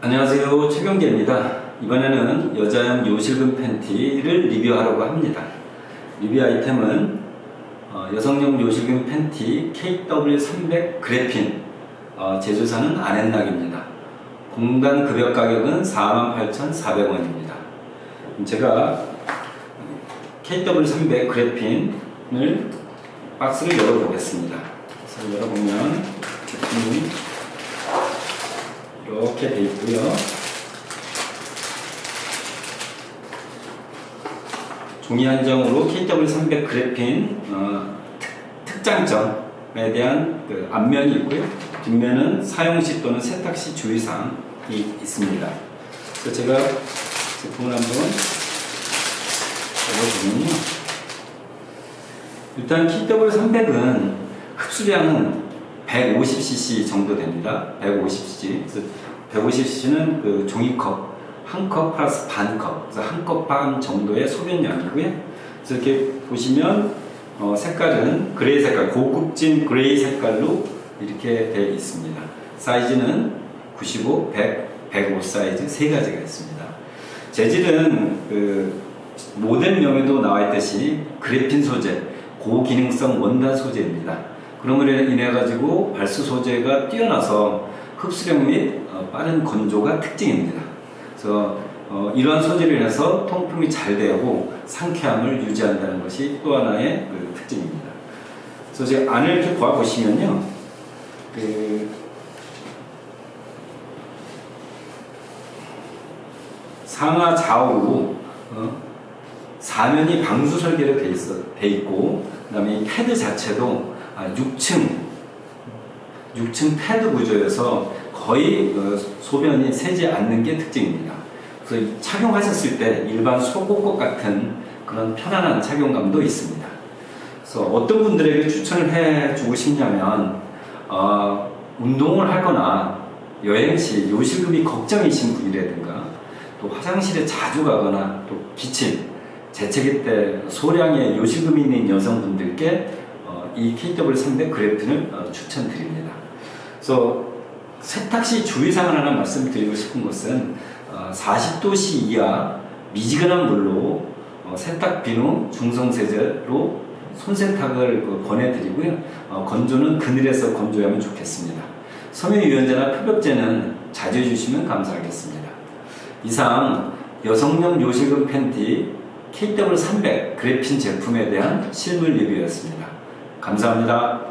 안녕하세요. 최경재입니다. 이번에는 여자용 요실금 팬티를 리뷰하려고 합니다. 리뷰 아이템은 어, 여성용 요실금 팬티 KW300 그래핀 어, 제조사는 아넷락입니다. 공단 급여 가격은 48,400원입니다. 제가 KW300 그래핀을 박스를 열어보겠습니다. 그래서 열어보면 제품이 이렇게 돼 있고요. 종이 한정으로 KW300 그래핀 어, 특, 장점에 대한 그 앞면이 있고요. 뒷면은 사용 시 또는 세탁 시 주의사항이 있습니다. 그래서 제가 제품을 한번 열어보면요. 일단 KW300은 흡수량은 150cc 정도 됩니다. 150cc. 그래서 150cc는 그 종이컵 한 컵 플러스 반 컵. 그래서 한 컵 반 정도의 소변량이고요. 그래서 이렇게 보시면 어, 색깔은 그레이 색깔, 고급진 그레이 색깔로 이렇게 되어 있습니다. 사이즈는 95, 100, 105 사이즈 세 가지가 있습니다. 재질은 그 모델명에도 나와 있듯이 그래핀 소재, 고기능성 원단 소재입니다. 그럼으로 인해 가지고 발수 소재가 뛰어나서 흡수력 및 어, 빠른 건조가 특징입니다. 그래서 어, 이러한 소재로 인해서 통풍이 잘 되고 상쾌함을 유지한다는 것이 또 하나의 그 특징입니다. 그래서 제가 안을 이렇게 보아 보시면요, 그 상하 좌우로 어, 사면이 방수 설계로 돼, 있어, 돼 있고, 그다음에 이 패드 자체도 아, 6층 6층 패드 구조여서 거의 어, 소변이 새지 않는 게 특징입니다. 그래서 착용하셨을 때 일반 속옷것 같은 그런 편안한 착용감도 있습니다. 그래서 어떤 분들에게 추천을 해주고 싶냐면 어, 운동을 하거나 여행 시 요실금이 걱정이신 분이라든가 또 화장실에 자주 가거나 또 기침, 재채기 때 소량의 요실금이 있는 여성분들께 어, 이 KW300 그래핀을 어, 추천드립니다. 그래서 세탁 시 주의사항 하나 말씀드리고 싶은 것은 어, 40도씨 이하 미지근한 물로 어, 세탁 비누 중성 세제로 손세탁을 그 권해드리고요. 어, 건조는 그늘에서 건조하면 좋겠습니다. 섬유유연제나 표백제는 자주 해주시면 감사하겠습니다. 이상 여성용 요실금 팬티 KW300 그래핀 제품에 대한 실물 리뷰였습니다. 감사합니다.